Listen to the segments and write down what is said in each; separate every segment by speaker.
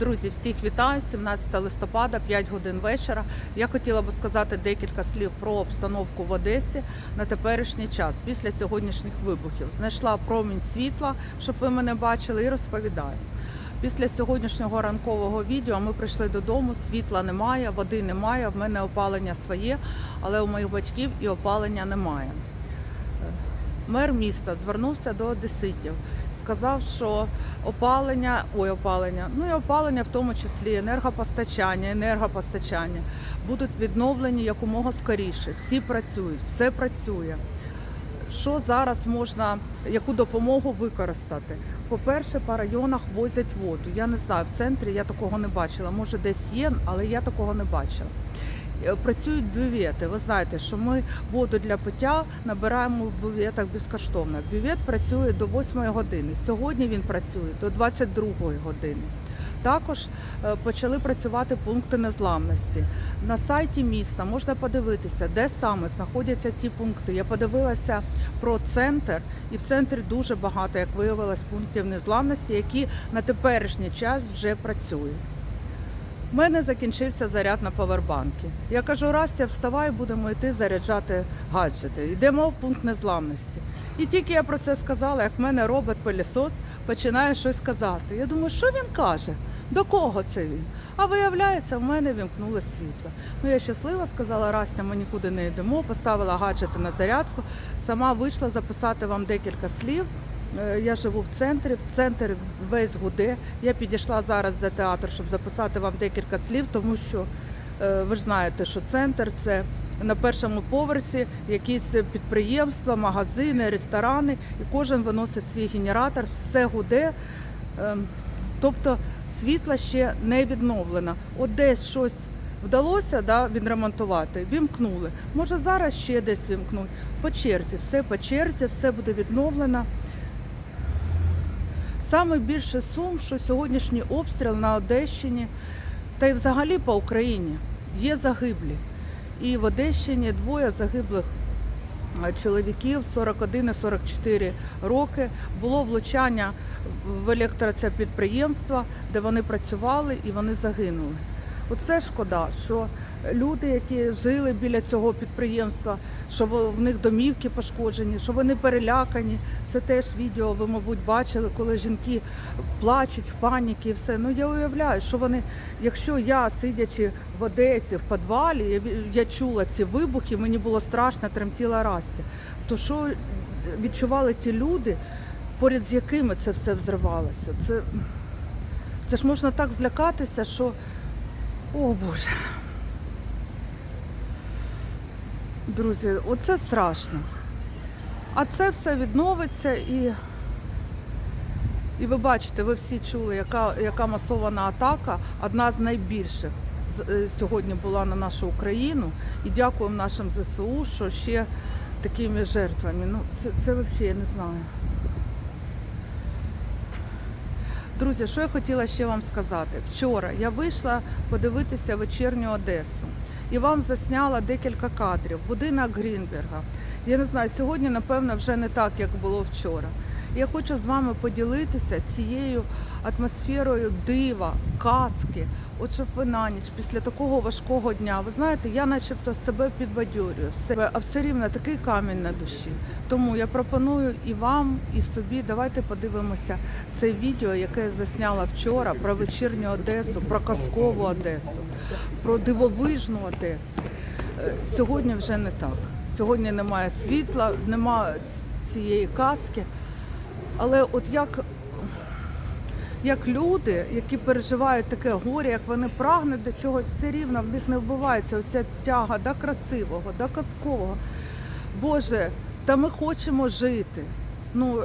Speaker 1: Друзі, всіх вітаю. 17 листопада, 5 годин вечора. Я хотіла би сказати декілька слів про обстановку в Одесі на теперішній час після сьогоднішніх вибухів. Знайшла промінь світла, щоб ви мене бачили, і розповідаю. Після сьогоднішнього ранкового відео ми прийшли додому. Світла немає, води немає. В мене опалення своє, але у моїх батьків і опалення немає. Мер міста звернувся до одеситів, сказав, що опалення, ой, опалення, ну і опалення, в тому числі енергопостачання, енергопостачання будуть відновлені якомога скоріше. Всі працюють, все працює. Що зараз можна, яку допомогу використати? По-перше, по районах возять воду. Я не знаю, в центрі я такого не бачила. Може, десь є, але я такого не бачила. Е, Працюють бювети. Ви знаєте, що ми воду для пиття набираємо в бюветах безкоштовно. Бювет працює до 8 години. Сьогодні він працює до 22 години. Також е, почали працювати пункти незламності. На сайті міста можна подивитися, де саме знаходяться ці пункти. Я подивилася про центр, і в центрі дуже багато, як виявилось, пунктів незламності, які на теперішній час вже працюють. У мене закінчився заряд на павербанки. Я кажу, Растя, вставай, будемо йти заряджати гаджети. Йдемо в пункт незламності. І тільки я про це сказала, як в мене робот пилісос починає щось казати. Я думаю, що він каже? До кого це він? А виявляється, в мене вімкнули світло. Ну я щаслива, сказала Растя, ми нікуди не йдемо, поставила гаджети на зарядку, сама вийшла записати вам декілька слів. Е, Я живу в центрі, в центр весь гуде. Я підійшла зараз до театру, щоб записати вам декілька слів, тому що е, ви ж знаєте, що центр це на першому поверсі якісь підприємства, магазини, ресторани, і кожен виносить свій генератор, все гуде. Ем, Тобто світла ще не відновлено. От десь щось вдалося да, відремонтувати, вімкнули. Може зараз ще десь вімкнуть. По черзі, все по черзі, все буде відновлено. Саме більше сум, що сьогоднішній обстріл на Одещині та й взагалі по Україні є загиблі. І в Одещині двоє загиблих е, чоловіків 41 і 44 роки. Було влучання в електроце підприємства, де вони працювали і вони загинули. Оце шкода, що люди, які жили біля цього підприємства, що в них домівки пошкоджені, що вони перелякані. Це теж відео ви, мабуть, бачили, коли жінки плачуть в паніки і все. Ну я уявляю, що вони, якщо я, сидячи в Одесі в підвалі, я чула ці вибухи, мені було страшно, тремтіла Растя. То що відчували ті люди, поряд з якими це все взривалося? Це, це ж можна так злякатися, що о Боже. Друзі, оце страшно. А це все відновиться і. І ви бачите, ви всі чули, яка, яка масована атака, одна з найбільших е, сьогодні була на нашу Україну. І дякуємо нашим ЗСУ, що ще такими жертвами. Ну, це, це взагалі я не знаю. Друзі, що я хотіла ще вам сказати? Вчора я вийшла подивитися вечірню Одесу і вам засняла декілька кадрів. Будинок Грінберга. Я не знаю, сьогодні, напевно, вже не так, як було вчора. Я хочу з вами поділитися цією атмосферою дива, казки. От щоб ви на ніч після такого важкого дня. Ви знаєте, я начебто себе підбадьорюю, все, а все рівно такий камінь на душі. Тому я пропоную і вам, і собі. Давайте подивимося це відео, яке я засняла вчора про вечірню Одесу, про казкову Одесу, про дивовижну Одесу. Е, Сьогодні вже не так. Сьогодні немає світла, немає цієї казки. Але от як, як люди, які переживають таке горе, як вони прагнуть до чогось, все рівно в них не вбивається оця тяга до красивого, до казкового. Боже, та ми хочемо жити. Ну,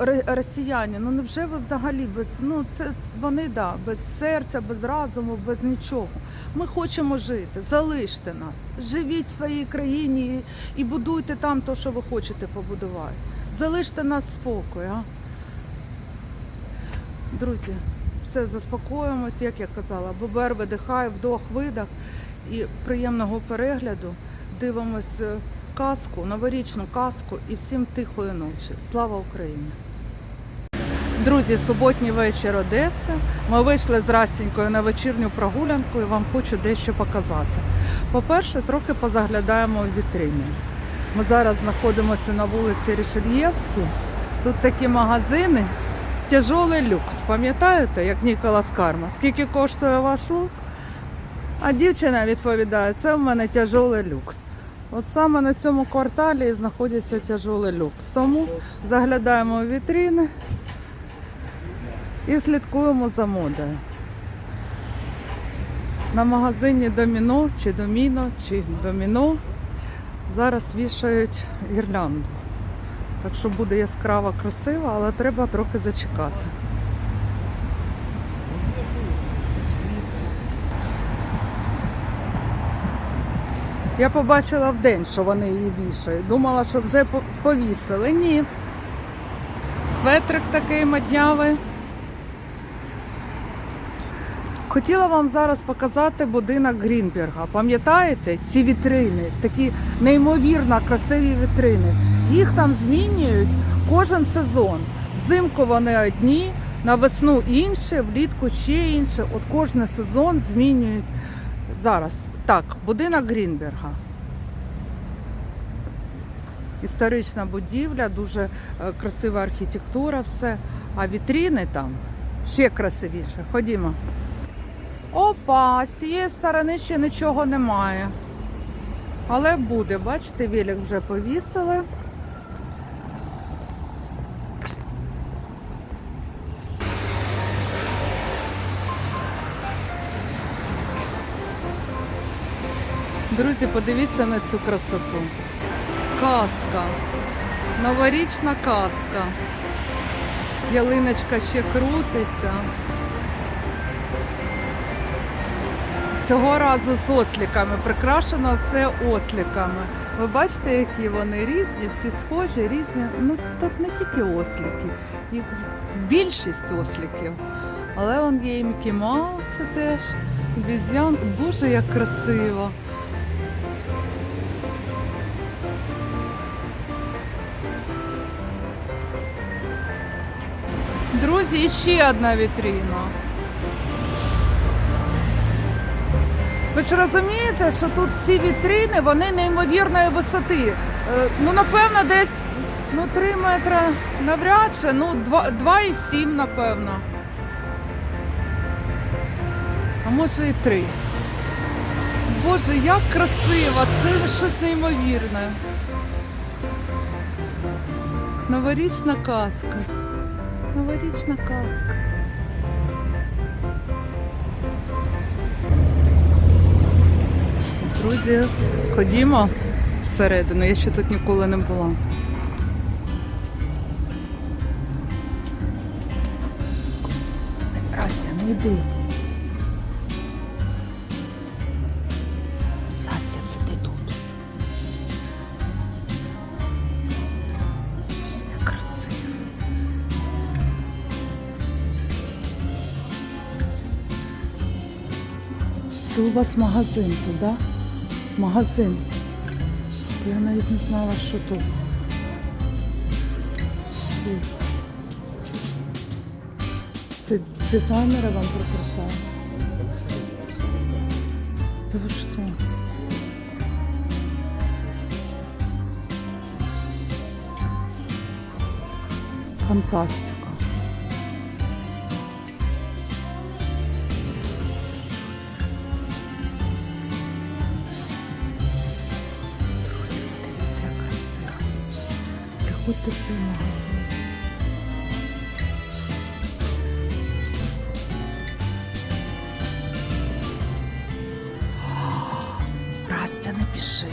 Speaker 1: е, росіяни, ну невже ви взагалі без ну це вони да, без серця, без розуму, без нічого. Ми хочемо жити, залиште нас, живіть в своїй країні і, і будуйте там те, що ви хочете побудувати. Залиште нас спокою? Друзі, все заспокоїмось, як я казала. ББР видихає, вдох, видох і приємного перегляду. Дивимось е, казку, новорічну казку і всім тихої ночі. Слава Україні! Друзі, суботній вечір Одеси. Ми вийшли з Растінькою на вечірню прогулянку і вам хочу дещо показати. По-перше, трохи позаглядаємо в вітрини. Ми зараз знаходимося на вулиці Рішельєвській. Тут такі магазини. Тяжолий люкс. Пам'ятаєте, як Ніколас Карма? Скільки коштує ваш лук? А дівчина відповідає, це в мене тяжолий люкс. От саме на цьому кварталі знаходиться тяжолий люкс. Тому заглядаємо в вітрини і слідкуємо за модою. На магазині Доміно чи Доміно чи Доміно зараз вішають гірлянду. Так що буде яскраво красиво, але треба трохи зачекати. Я побачила вдень, що вони її вішають. Думала, що вже повісили. Ні. Светрик такий моднявий. Хотіла вам зараз показати будинок Грінберга. Пам'ятаєте ці вітрини, такі неймовірно красиві вітрини. Їх там змінюють кожен сезон. Взимку вони одні, на весну інші, влітку ще інші. От кожен сезон змінюють. Зараз так, будинок Грінберга. Історична будівля, дуже е, красива архітектура, все. А вітрини там ще красивіше. Ходімо. Опа, з цієї сторони ще нічого немає. Але буде, бачите, велик вже повісили. Друзі, подивіться на цю красоту. Казка. Новорічна казка. Ялиночка ще крутиться. Цього разу з осліками. Прикрашено все осліками. Ви бачите, які вони різні, всі схожі, різні. Ну тут не тільки осліки, їх більшість осліків. Але вон є і Мікі Мауси теж, і бізян. Дуже як красиво. Друзі, ще одна вітрина. Ви ж розумієте, що тут ці вітрини, вони неймовірної висоти. Е, Ну, напевно, десь ну, 3 метри навряд чи, ну, 2,7, напевно. А може і 3. Боже, як красиво! Це щось неймовірне. Новорічна казка. Новорічна казка. Друзі, ходімо всередину. Я ще тут ніколи не була. Растя, не йди. Растя, сиди тут. Все красиво. Це у вас магазин тут, да? Магазин. Я навіть не знала, що тут. Це, дизайнери вам прикрашали? Да ви що? Фантастика. В цей. Растя, не піши.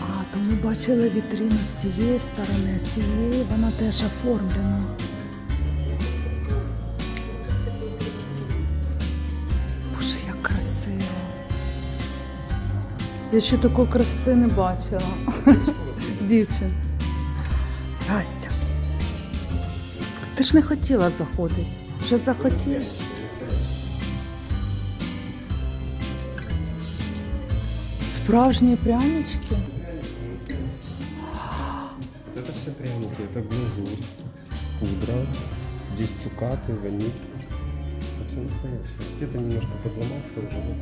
Speaker 1: А, то ми бачили вітрину з цієї сторони, з цієї вона теж оформлена. Боже, як красиво. Я ще такої красоти не бачила. Дівчин. Растя. Ти ж не хотіла заходити. Вже захотіла. Справжні прянички.
Speaker 2: Вот это все пряники, это глазурь, пудра, Здесь цукаты, ваниль. Это все настоящее. Где-то немножко подломался уже. но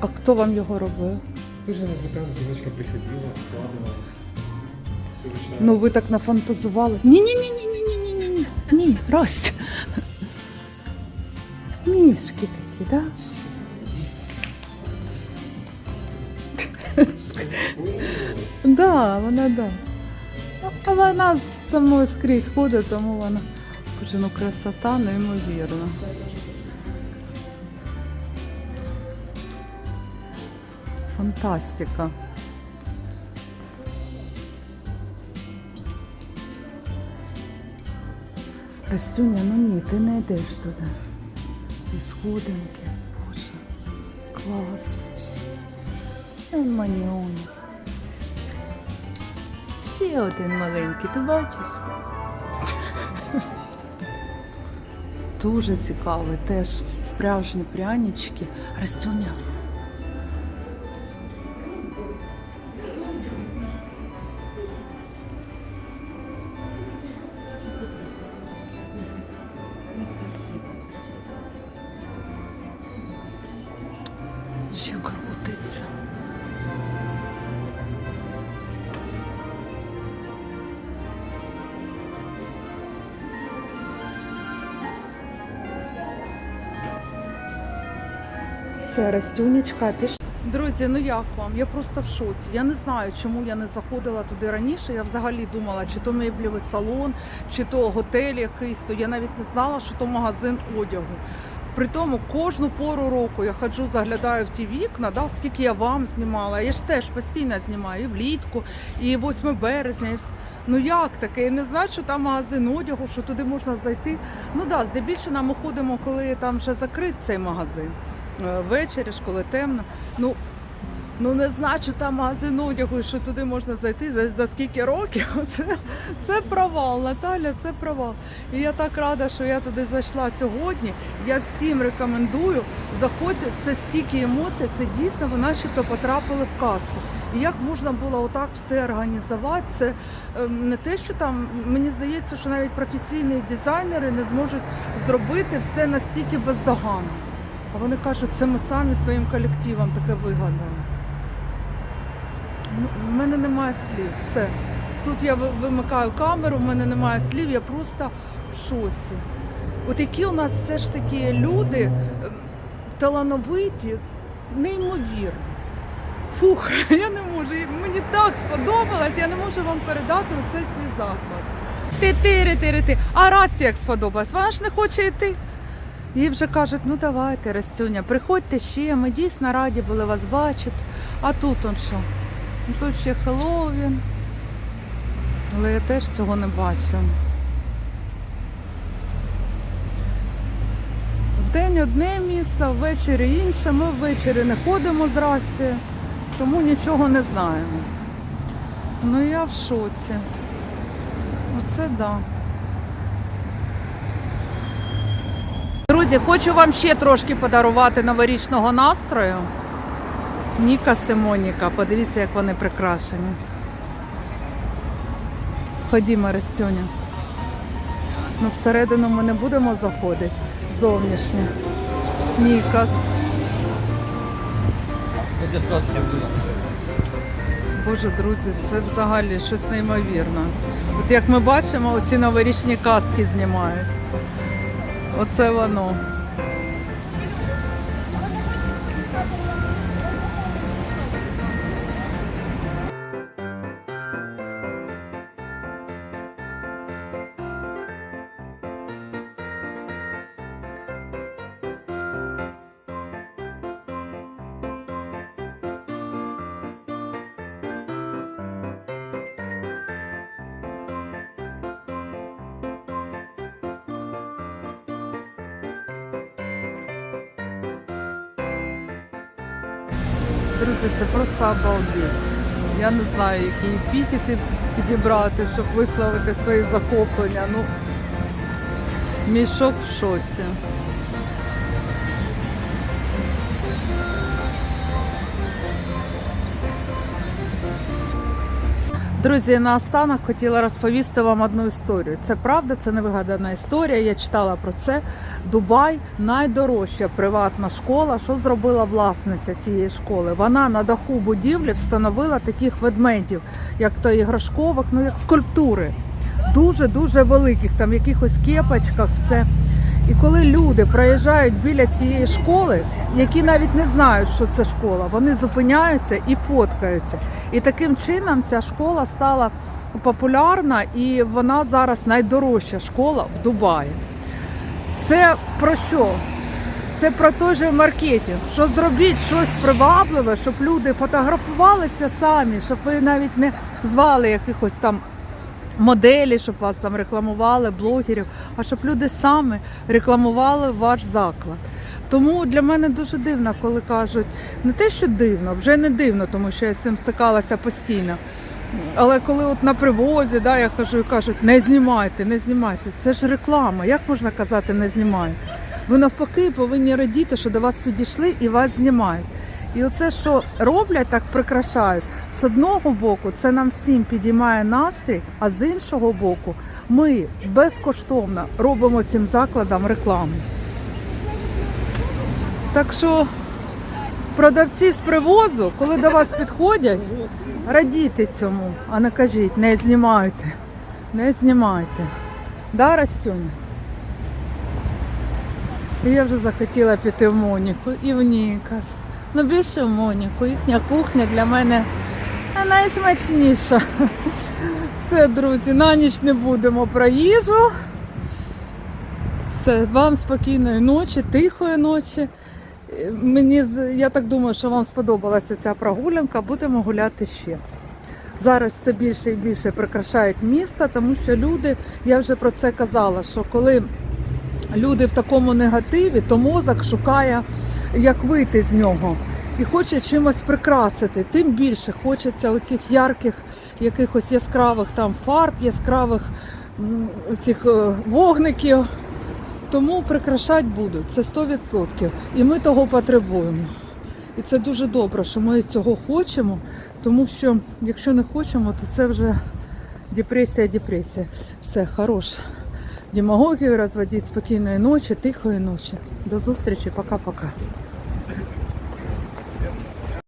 Speaker 1: А хто вам його робив?
Speaker 2: Тоже на заказ девочка приходила, складывала.
Speaker 1: Ну ви так нафантазували. Ні, ні, ні, ні, ні, ні, ні, ні, ні. Ні, Ростя. Мішки такі, так? Да? Да, вона да. А вона зі мною скрізь ходить, тому вона. Боже, ну красота неймовірна. Фантастика. Растюня, ну ні, ти не йдеш туди. І сходинки, боже, клас. Ен маніон. Ще один маленький, ти бачиш? Дуже цікавий, теж справжні прянички. Растюня. Все, Растюнечка, пішла. Друзі, ну як вам? Я просто в шоці. Я не знаю, чому я не заходила туди раніше. Я взагалі думала, чи то меблівий салон, чи то готель якийсь, то я навіть не знала, що то магазин одягу. При тому кожну пору року я ходжу, заглядаю в ті вікна, да, скільки я вам знімала. Я ж теж постійно знімаю і влітку, і 8 березня. І... Ну як таке? Я не знаю, що там магазин одягу, що туди можна зайти. Ну да, здебільшого ми ходимо, коли там вже закрит цей магазин. Е, Ввечері ж, коли темно. Ну, ну не знаю, що там магазин одягу, що туди можна зайти за, за скільки років. Це, це провал, Наталя, це провал. І я так рада, що я туди зайшла сьогодні. Я всім рекомендую. Заходьте, це стільки емоцій, це дійсно ви начебто потрапили в казку. І як можна було отак все організувати? Це ем, не те, що там мені здається, що навіть професійні дизайнери не зможуть зробити все настільки бездоганно. А вони кажуть, це ми самі своїм колективом таке вигадали. Ну, У мене немає слів. Все. Тут я вимикаю камеру, у мене немає слів, я просто в шоці. От які у нас все ж таки люди ем, талановиті, неймовірні. Фух, я не можу. Мені так сподобалось, я не можу вам передати оцей свій захват. Ти тири, тири, ти. А Расті як сподобалось, вона ж не хоче йти. Їй вже кажуть, ну давайте, Растюня, приходьте ще, ми дійсно раді були вас бачити. А тут он що? Ну, Тут ще Хеллоуін. Але я теж цього не бачу. Вдень одне місто, ввечері інше. Ми ввечері не ходимо з тому нічого не знаємо. Ну я в шоці. Оце да. Друзі, хочу вам ще трошки подарувати новорічного настрою. Ніка Симоніка, подивіться, як вони прикрашені. Ходімо, Рестюня. Ну, всередину ми не будемо заходити. Зовнішнє. Нікас. Боже, друзі, це взагалі щось неймовірне. От як ми бачимо, оці новорічні казки знімають. Оце воно. Друзі, це просто обалдеть. Я не знаю, які епітети підібрати, щоб висловити свої захоплення. Ну, мішок в шоці. Друзі, наостанок хотіла розповісти вам одну історію. Це правда, це не вигадана історія. Я читала про це. Дубай найдорожча приватна школа. Що зробила власниця цієї школи? Вона на даху будівлі встановила таких ведмедів, як то іграшкових, ну як скульптури. Дуже дуже великих, там в якихось кепочках, все. І коли люди проїжджають біля цієї школи, які навіть не знають, що це школа, вони зупиняються і фоткаються. І таким чином ця школа стала популярна і вона зараз найдорожча школа в Дубаї. Це про що? Це про той же маркетинг, що зробіть щось привабливе, щоб люди фотографувалися самі, щоб ви навіть не звали якихось там моделі, щоб вас там рекламували, блогерів, а щоб люди самі рекламували ваш заклад. Тому для мене дуже дивно, коли кажуть, не те, що дивно, вже не дивно, тому що я з цим стикалася постійно. Але коли от на привозі, да, я кажу і кажуть, не знімайте, не знімайте. Це ж реклама. Як можна казати, не знімайте? Ви навпаки повинні радіти, що до вас підійшли і вас знімають. І оце, що роблять, так прикрашають, з одного боку, це нам всім підіймає настрій, а з іншого боку, ми безкоштовно робимо цим закладам рекламу. Так що продавці з привозу, коли до вас підходять, радійте цьому, а не кажіть, не знімайте, не знімайте. Да, Растюня? Я вже захотіла піти в Моніку і в Нікас. Ну більше Моніку. Їхня кухня для мене найсмачніша. Все, друзі, на ніч не будемо про їжу. Все, вам спокійної ночі, тихої ночі. Мені я так думаю, що вам сподобалася ця прогулянка. Будемо гуляти ще. Зараз все більше і більше прикрашають місто, тому що люди, я вже про це казала, що коли люди в такому негативі, то мозок шукає, як вийти з нього. І хоче чимось прикрасити. Тим більше хочеться оцих ярких, якихось яскравих там фарб, яскравих м, оцих е, вогників. Тому прикрашати будуть, це 100%. І ми того потребуємо. І це дуже добре, що ми цього хочемо, тому що якщо не хочемо, то це вже депресія, депресія. Все, хорош. Демагогію розводіть спокійної ночі, тихої ночі. До зустрічі, пока-пока.